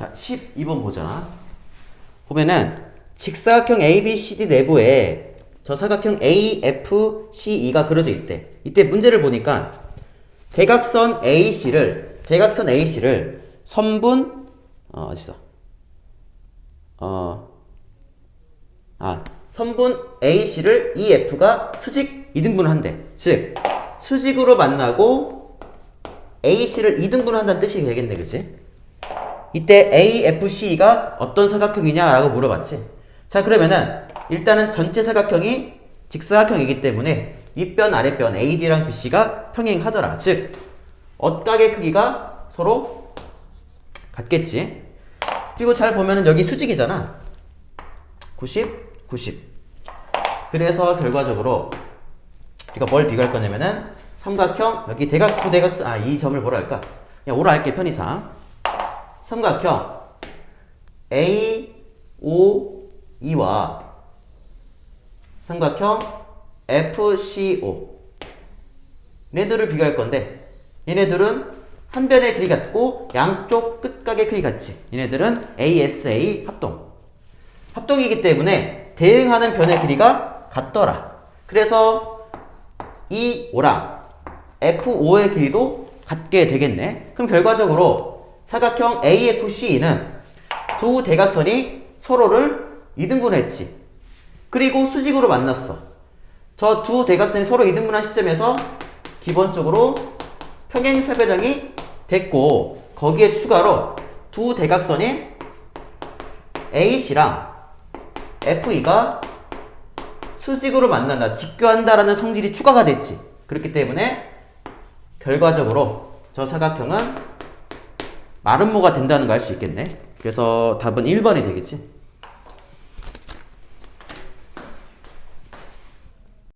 자, 12번 보자. 보면은 직사각형 ABCD 내부에 저 사각형 AFCE가 그려져 있대. 이때 문제를 보니까 대각선 AC를 대각선 AC를 선분 어 어디 있어? 어 아, 선분 AC를 EF가 수직 2등분을 한대. 즉, 수직으로 만나고 AC를 2등분을 한다는 뜻이 되겠네, 그치? 이때 AFC가 어떤 사각형이냐라고 물어봤지. 자, 그러면은 일단은 전체 사각형이 직사각형이기 때문에 윗변, 아랫변 AD랑 BC가 평행하더라. 즉, 엇각의 크기가 서로 같겠지. 그리고 잘 보면은 여기 수직이잖아. 90, 90. 그래서 결과적으로 이거 뭘 비교할 거냐면은 삼각형 여기 대각 부대각선 아 이 점을 뭐라 할까? 그냥 오라 할게 편의상 삼각형 A O E와 삼각형 FCO 얘네들을 비교할 건데 얘네들은 한 변의 길이 같고 양쪽 끝각의 크기 같지 얘네들은 ASA 합동 합동이기 때문에 대응하는 변의 길이가 같더라. 그래서 이 오랑 F5의 길이도 같게 되겠네. 그럼 결과적으로 사각형 AFC는 두 대각선이 서로를 이등분했지. 그리고 수직으로 만났어. 저 두 대각선이 서로 이등분한 시점에서 기본적으로 평행사변형이 됐고 거기에 추가로 두 대각선인 AC랑 FE가 수직으로 만난다, 직교한다라는 성질이 추가가 됐지. 그렇기 때문에 결과적으로 저 사각형은 마름모가 된다는 걸알수 있겠네. 그래서 답은 1번이 되겠지.